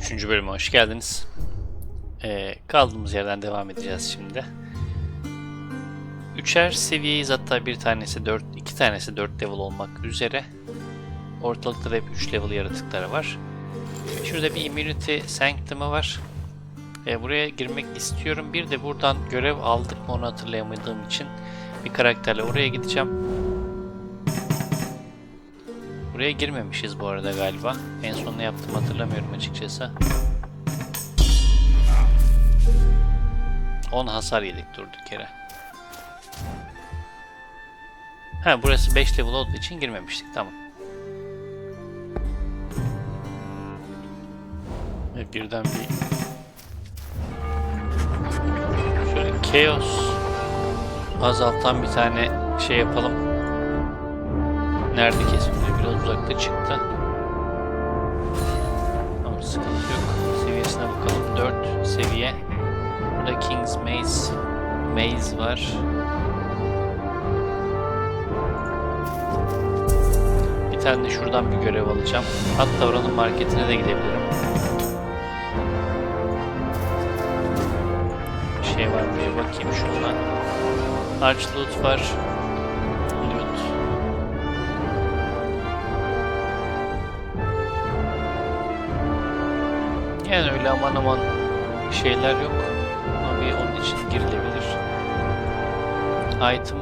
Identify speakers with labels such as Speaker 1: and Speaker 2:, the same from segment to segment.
Speaker 1: Üçüncü bölüme hoş geldiniz. Ee, kaldığımız yerden devam edeceğiz şimdi. Üçer seviyeyiz hatta bir tanesi 4, iki tanesi 4 level olmak üzere. Ortalıkta da hep 3 level yaratıkları var. Şurada bir Immunity Sanctum'ı var. Ee, buraya girmek istiyorum. Bir de buradan görev aldık mı onu hatırlayamadığım için bir karakterle oraya gideceğim. Buraya girmemişiz bu arada galiba. En son ne yaptım hatırlamıyorum açıkçası. 10 hasar yedik durduk yere. Ha burası 5 level olduğu için girmemiştik tamam. Ve birden bir şöyle chaos azaltan bir tane şey yapalım. Nerede kesimde? Biraz uzakta çıktı. Ama sıkıntı yok. Seviyesine bakalım. 4 seviye. Burada King's Maze Maze var. Bir tane de şuradan bir görev alacağım. Hatta oranın marketine de gidebilirim. Bir şey var mı? Bakayım şuna. Arch loot var. Yani öyle aman aman şeyler yok. Ama bir onun için girilebilir. Item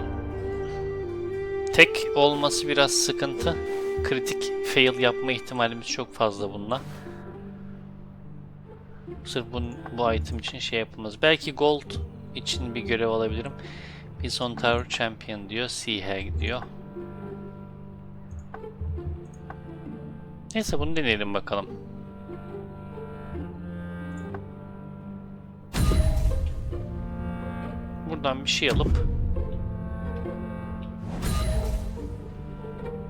Speaker 1: tek olması biraz sıkıntı. Kritik fail yapma ihtimalimiz çok fazla bununla. Sırf bu, bu item için şey yapılmaz. Belki gold için bir görev alabilirim. Bison Tower Champion diyor. Sea Hag diyor. Neyse bunu deneyelim bakalım. Buradan bir şey alıp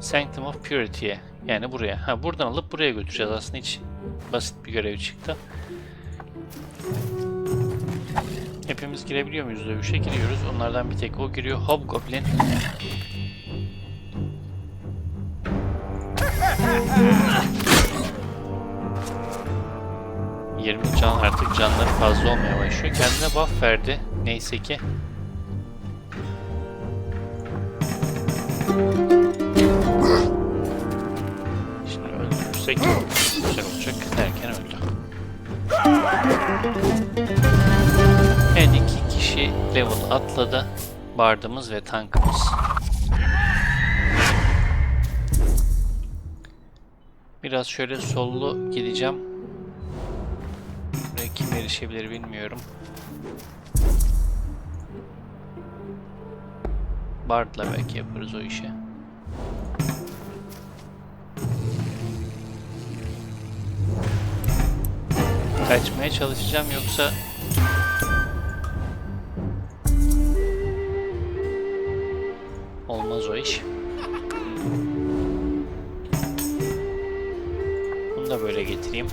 Speaker 1: Sanctum of Purity'ye yani buraya. Ha buradan alıp buraya götüreceğiz aslında hiç basit bir görev çıktı. Hepimiz girebiliyor muyuz dövüşe? Giriyoruz. Onlardan bir tek o giriyor. Hobgoblin. ...20 can artık canları fazla olmaya başlıyor. Kendine buff verdi. Neyse ki. Şimdi öldürürsek güzel olacak derken öldü. Evet iki kişi level atladı. Bardımız ve tankımız. Biraz şöyle sollu gideceğim. Buraya kim erişebilir bilmiyorum. Bard'la belki yaparız o işi. Kaçmaya çalışacağım yoksa olmaz o iş. Bunu da böyle getireyim.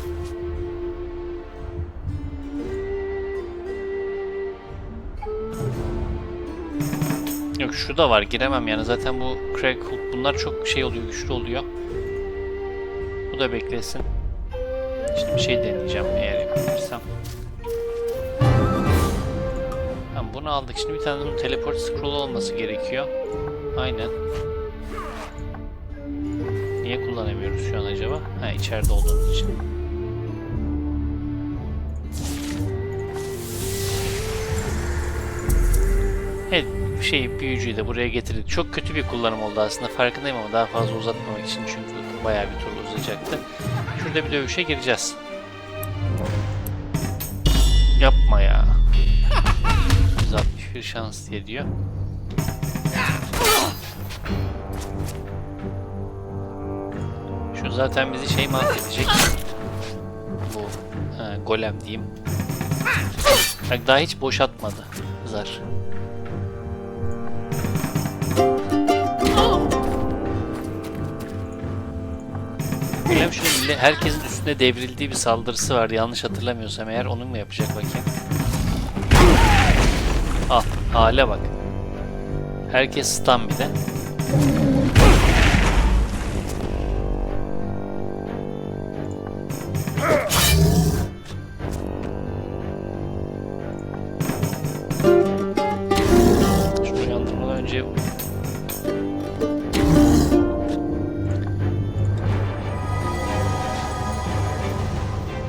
Speaker 1: Yok şu da var giremem yani zaten bu Crackle bunlar çok şey oluyor güçlü oluyor. Bu da beklesin. Şimdi bir şey deneyeceğim eğer yapabilirsem. Tamam bunu aldık. Şimdi bir tane bunun teleport scroll olması gerekiyor. Aynen. Niye kullanamıyoruz şu an acaba? Ha içeride olduğumuz için. Evet şey büyücüyü de buraya getirdik. Çok kötü bir kullanım oldu aslında farkındayım ama daha fazla uzatmamak için çünkü bayağı bir tur uzayacaktı. Şurada bir dövüşe gireceğiz. Yapma ya. 161 şans diye diyor. Şu zaten bizi şey mahvedecek. Bu ha, golem diyeyim. Bak daha hiç boş atmadı zar. Şöyle herkesin üstüne devrildiği bir saldırısı var. Yanlış hatırlamıyorsam eğer onun mu yapacak bakayım. Ah hale bak. Herkes stun bir de.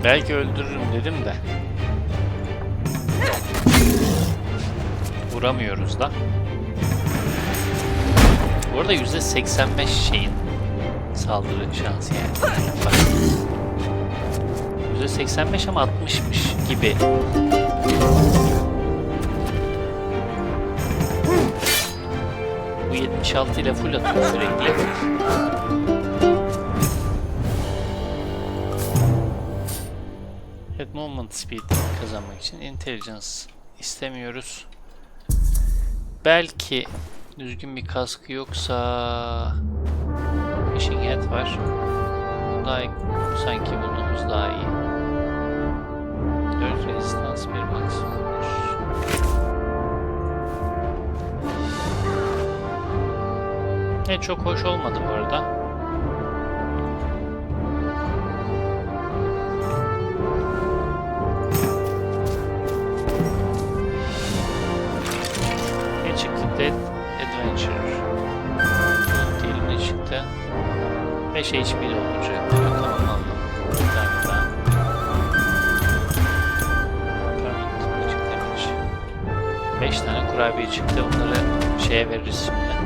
Speaker 1: Belki öldürürüm dedim de. Vuramıyoruz da. Bu arada %85 şeyin saldırı şansı yani. Bak. %85 ama 60'mış gibi. Bu 76 ile full atıyor sürekli. Evet, movement speed kazanmak için intelligence istemiyoruz. Belki düzgün bir kaskı yoksa fishing hat var. Daha sanki bulduğumuz daha iyi. 4 resistance bir maksimum. Evet çok hoş olmadı bu arada. 5 HP dolduracak. diyor. Tamam aldım. Bir tane daha. Permanent ne çıktı demiş. 5 tane kurabiye çıktı. Onları şeye veririz şimdi.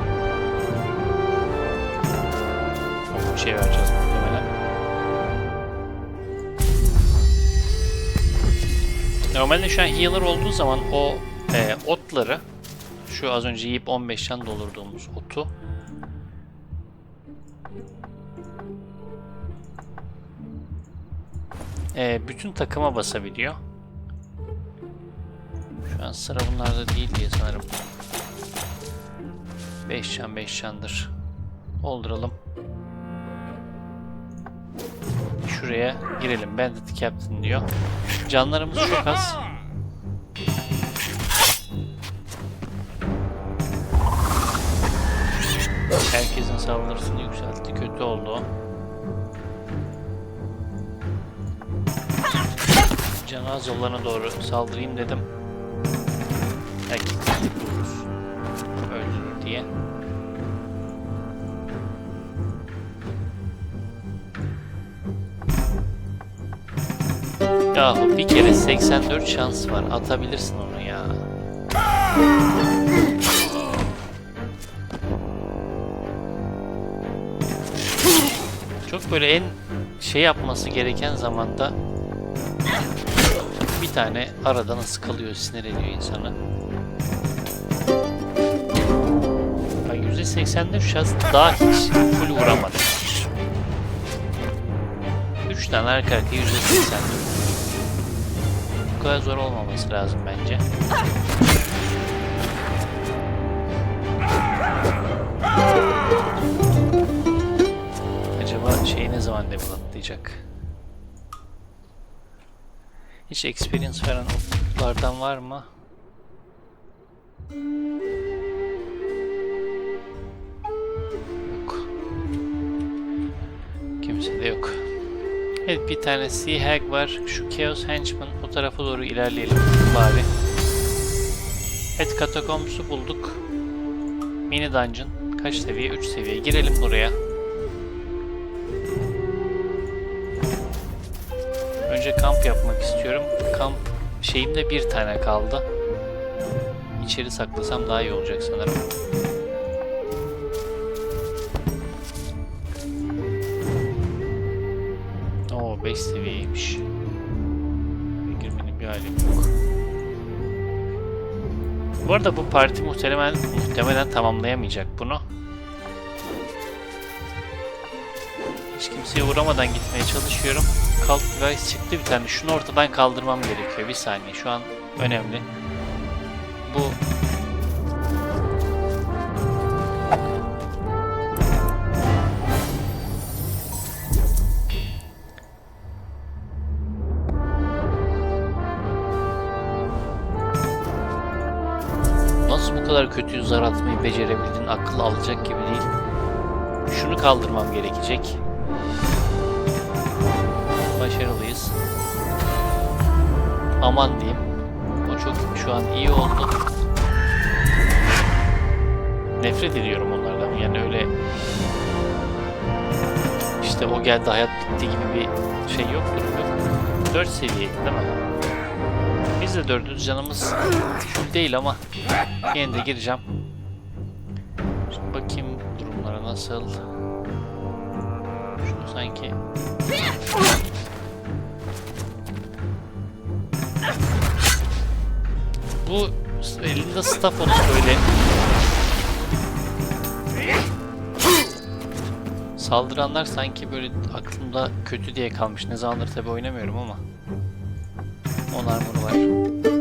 Speaker 1: Bir şey vereceğiz muhtemelen. Normalde şu an healer olduğu zaman o e, otları şu az önce yiyip 15 can doldurduğumuz otu e, bütün takıma basabiliyor. Şu an sıra bunlarda değil diye sanırım. 5 can 5 candır. Dolduralım. Şuraya girelim. Bandit Captain diyor. Canlarımız çok az. Herkesin saldırısını yükseltti. Kötü oldu o. Canı az olana doğru saldırayım dedim. Belki vururuz. Öldürür diye. Yahu bir kere 84 şans var. Atabilirsin onu ya. Çok böyle en şey yapması gereken zamanda bir tane aradan sıkılıyor, sinir ediyor insanı. Bak %84 şans daha hiç full vuramadı. 3 tane arka arkaya %84. Bu kadar zor olmaması lazım bence. Acaba şey ne zaman level atlayacak? Hiç experience veren oklardan var mı? Yok. Kimse de yok. Evet bir tane Sea Hag var. Şu Chaos Henchman o tarafa doğru ilerleyelim bari. Evet katakombsu bulduk. Mini dungeon. Kaç seviye? 3 seviye. Girelim buraya. Önce kamp yapmak istiyorum. Kamp şeyimde bir tane kaldı. İçeri saklasam daha iyi olacak sanırım. Oo 5 seviyeymiş. Girmenin bir halim yok. Bu arada bu parti muhtemelen muhtemelen tamamlayamayacak bunu. Hiç kimseye uğramadan gitmeye çalışıyorum. Kalk device çıktı bir tane. Şunu ortadan kaldırmam gerekiyor. Bir saniye. Şu an önemli. Bu Nasıl bu kadar kötü zar atmayı becerebildin? Akıl alacak gibi değil. Şunu kaldırmam gerekecek. Başarılıyız. Aman diyeyim. O çok şu an iyi oldu. Nefret ediyorum onlardan. Yani öyle işte o geldi hayat bitti gibi bir şey yok durum yok. 4 seviyeydi değil mi? Biz de dördüz canımız full değil ama yine de gireceğim. Şimdi bakayım durumlara nasıl. Şunu sanki Bu elinde staff onu söyle. Saldıranlar sanki böyle aklımda kötü diye kalmış. Ne zamandır tabi oynamıyorum ama. On armor var.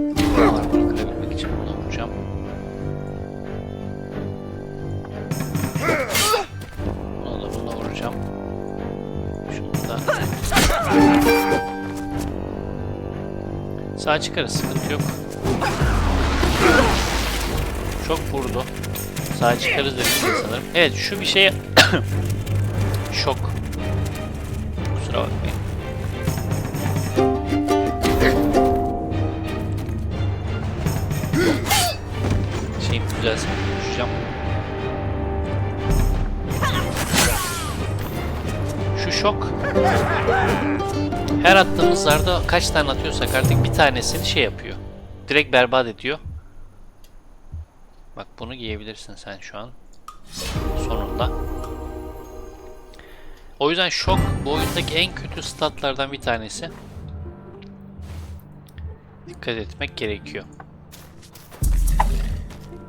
Speaker 1: Sağ çıkarız sıkıntı yok. Çok vurdu. Sağ çıkarız dedim sanırım. Evet şu bir şeye şok. Kusura bakmayın. Attığımız zarda kaç tane atıyorsak artık bir tanesini şey yapıyor. Direkt berbat ediyor. Bak bunu giyebilirsin sen şu an. Sonunda. O yüzden şok bu oyundaki en kötü statlardan bir tanesi. Dikkat etmek gerekiyor.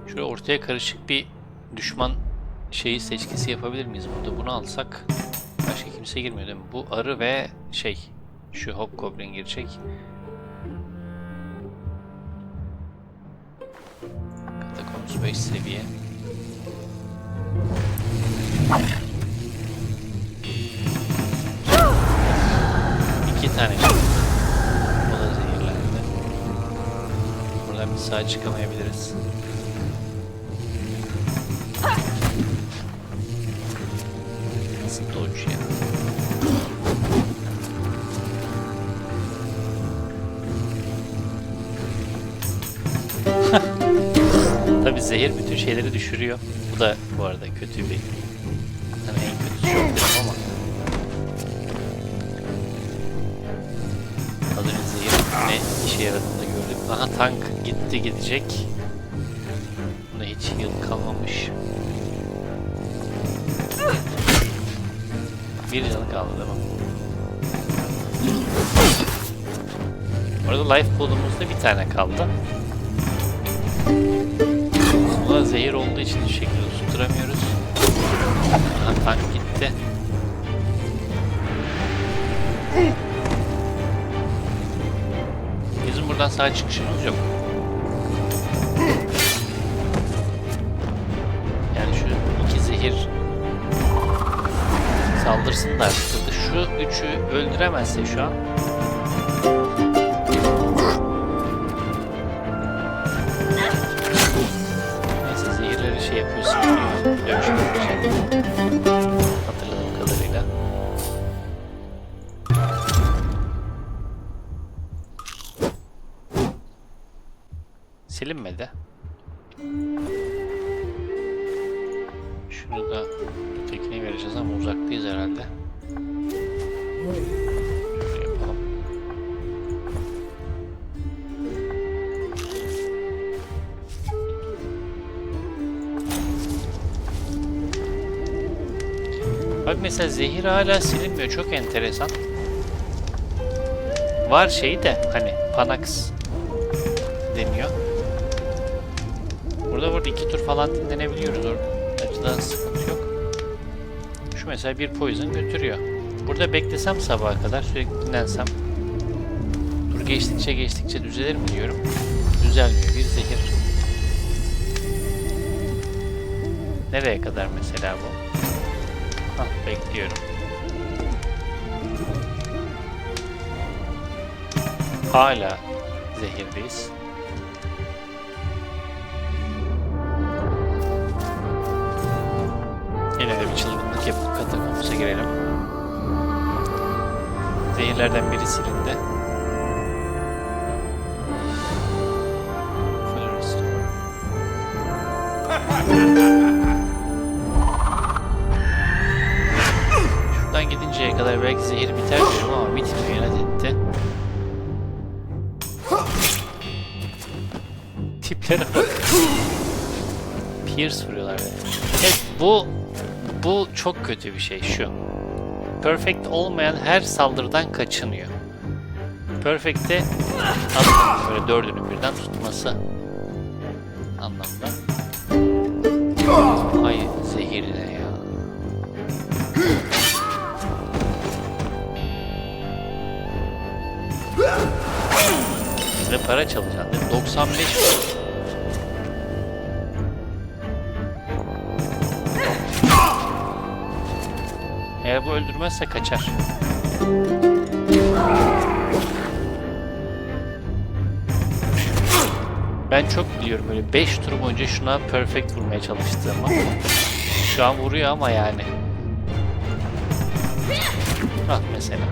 Speaker 1: Şöyle ortaya karışık bir düşman şeyi seçkisi yapabilir miyiz? Burada bunu alsak başka kimse girmiyor değil mi? Bu arı ve şey şu Hobgoblin girecek. Katakombs 5 seviye. İki tane çıktı. O da zehirlendi. Buradan bir sağ çıkamayabiliriz. Zehir bütün şeyleri düşürüyor. Bu da bu arada kötü bir... Hani en çok derim ama... Az önce zehir ne işe yaradığını gördük. Aha tank gitti gidecek. Bunda hiç heal kalmamış. Bir canı kaldı? Bu arada life pool'umuzda bir tane kaldı. Buna zehir olduğu için hiçbir şekilde tutturamıyoruz. Aha tank gitti. Bizim buradan sağ çıkışımız yok. Yani şu iki zehir saldırsın da artık. Burada Şu üçü öldüremezse şu an Silinmedi. Şunu da tekniği vereceğiz ama uzaktayız herhalde. Şöyle yapalım. Bak mesela zehir hala silinmiyor. Çok enteresan. Var şey de hani Panax Burada iki tur falan dinlenebiliyoruz. Orada açıdan sıkıntı yok. Şu mesela bir poison götürüyor. Burada beklesem sabaha kadar sürekli dinlensem. Tur geçtikçe geçtikçe düzelir mi diyorum. Düzelmiyor. Bir zehir. Nereye kadar mesela bu? Hah bekliyorum. Hala zehirdeyiz. Silindirlerden biri silindi. Şuradan gidinceye kadar belki zehir biter diyorum ama bitmiyor inat etti. Tiplere bak. Pierce vuruyorlar. Evet bu bu çok kötü bir şey şu. Perfect olmayan her saldırıdan kaçınıyor. Perfect'te aslında böyle dördünü birden tutması anlamda. Ay zehirine ya. Bizde para çalacaksın değil mi? 95 bu öldürmezse kaçar. Ben çok biliyorum böyle 5 tur boyunca şuna perfect vurmaya çalıştığımı. Şu an vuruyor ama yani. Ah mesela.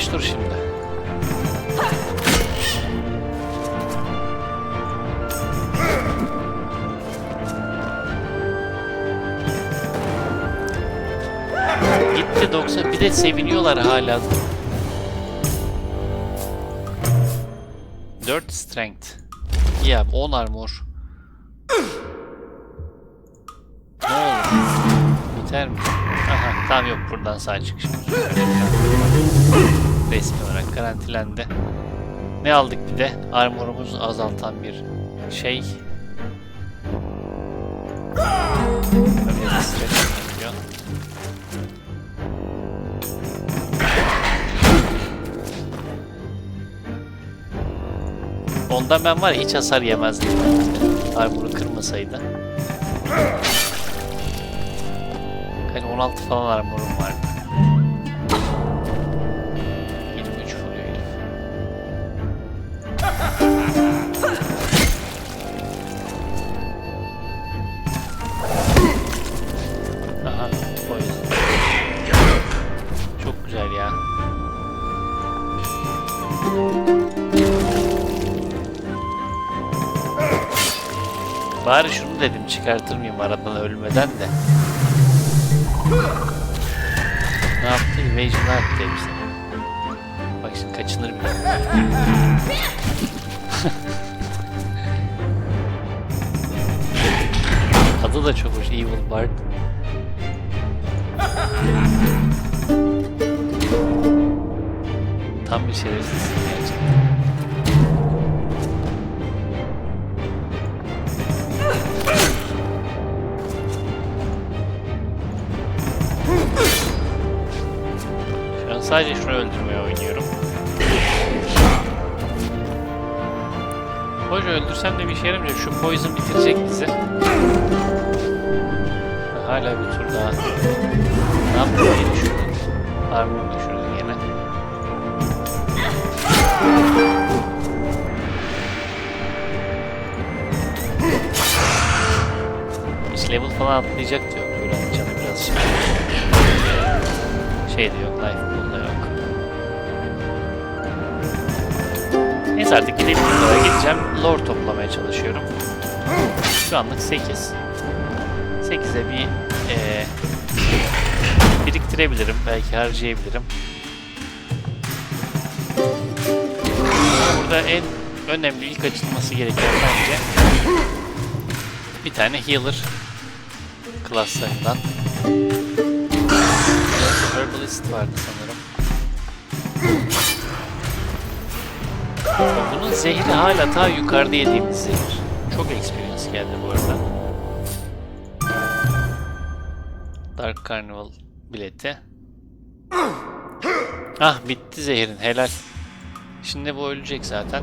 Speaker 1: Uğraş dur şimdi. Gitti 90. Bir de seviniyorlar hala. 4 strength. İyi abi 10 armor. Ne oldu? Biter mi? Aha tamam yok buradan sağ çıkış. Resmi olarak garantilendi. Ne aldık bir de? Armorumuzu azaltan bir şey. Ondan ben var ya hiç hasar yemezdim. Armoru kırmasaydı. Kaç 16 falan armorum vardı. Bari şunu dedim çıkartır mıyım aradan ölmeden de. Ne yaptı? Evasion'a attı hepsini. Bak şimdi kaçınır bile. Adı da çok hoş. Evil Bard. Tam bir şerefsizsin gerçekten. Sadece şunu öldürmeye oynuyorum. Hoş öldürsem de bir işe yaramayacak. Şu poison bitirecek bizi. Hala bir tur daha. Ne yaptım diye düşündüm. Armor düşürdüm yine. Hiç level falan atlayacak diyor. Böyle canı biraz şey de yok, life pool Neyse artık gidelim yukarı gideceğim. Lore toplamaya çalışıyorum. Şu anlık 8. 8'e bir eee biriktirebilirim. Belki harcayabilirim. Burada en önemli ilk açılması gereken bence bir tane healer klaslarından Herbalist vardı sanırım. Bunun zehri hala ta yukarıda yediğimiz zehir. Çok experience geldi bu arada. Dark Carnival bileti. Ah bitti zehirin helal. Şimdi bu ölecek zaten.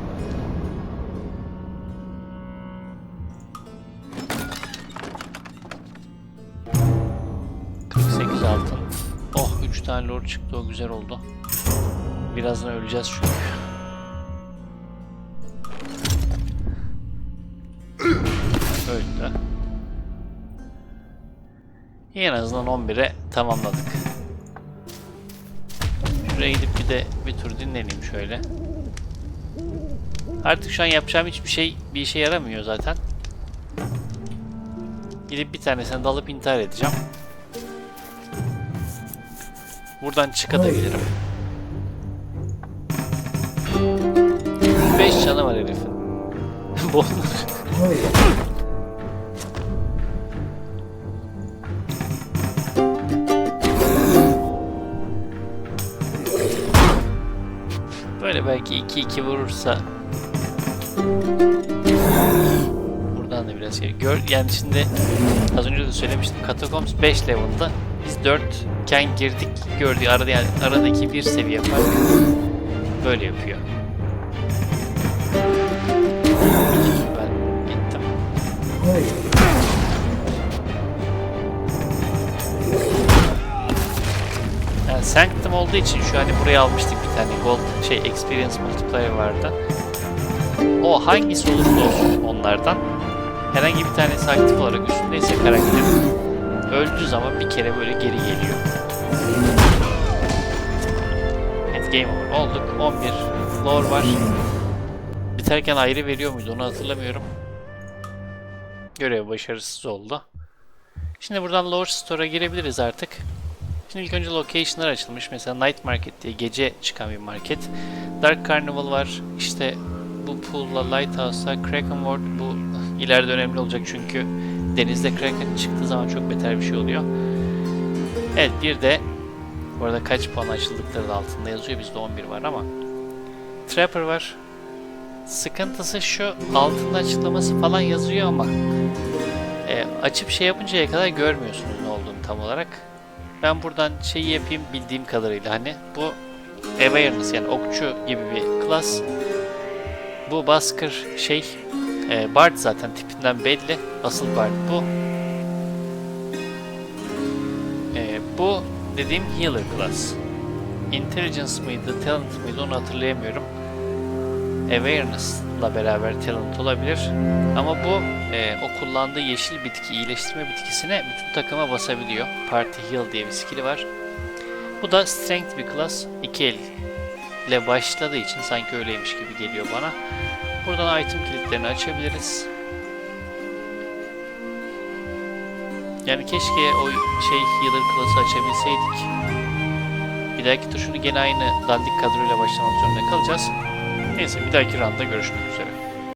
Speaker 1: ...48 altın. Oh 3 tane lord çıktı o güzel oldu. Birazdan öleceğiz çünkü. Öldü. En azından 11'e tamamladık. Şuraya gidip bir de bir tur dinleneyim şöyle. Artık şu an yapacağım hiçbir şey bir işe yaramıyor zaten. Gidip bir tanesini de alıp intihar edeceğim. Buradan çıkabilirim. 5 canı var herifin. Bu belki 2-2 vurursa Buradan da biraz şey. Gör, yani şimdi az önce de söylemiştim. Catacombs 5 level'da. Biz 4 iken girdik. Gördüğü arada yani aradaki bir seviye fark. Böyle yapıyor. Ben gittim. Yani Sanctum olduğu için şu hani buraya almıştık bir tane gold şey experience multiplier vardı. O hangisi olursa olsun onlardan herhangi bir tanesi aktif olarak üstündeyse karakterin öldüğü zaman bir kere böyle geri geliyor. Evet game over olduk. 11 lore var. Biterken ayrı veriyor muydu onu hatırlamıyorum. Görev başarısız oldu. Şimdi buradan Lore Store'a girebiliriz artık. Şimdi ilk önce location'lar açılmış. Mesela Night Market diye gece çıkan bir market. Dark Carnival var. İşte bu pool'la Lighthouse'la Kraken World bu ileride önemli olacak çünkü denizde Kraken çıktığı zaman çok beter bir şey oluyor. Evet bir de bu arada kaç puan açıldıkları da altında yazıyor. Bizde 11 var ama Trapper var. Sıkıntısı şu altında açıklaması falan yazıyor ama e, açıp şey yapıncaya kadar görmüyorsunuz ne olduğunu tam olarak. Ben buradan şeyi yapayım bildiğim kadarıyla hani bu awareness yani okçu gibi bir klas. Bu baskır şey e, Bard zaten tipinden belli. Asıl Bard bu. E, bu dediğim healer class. Intelligence mıydı, talent mıydı onu hatırlayamıyorum. Awareness'la beraber talent olabilir. Ama bu e, o kullandığı yeşil bitki, iyileştirme bitkisine bütün takıma basabiliyor. Party Heal diye bir skill'i var. Bu da Strength bir class. İki el ile başladığı için sanki öyleymiş gibi geliyor bana. Buradan item kilitlerini açabiliriz. Yani keşke o şey healer class'ı açabilseydik. Bir dahaki tur şunu gene aynı dandik kadroyla başlamak zorunda kalacağız. Neyse bir dahaki roundda görüşmek üzere.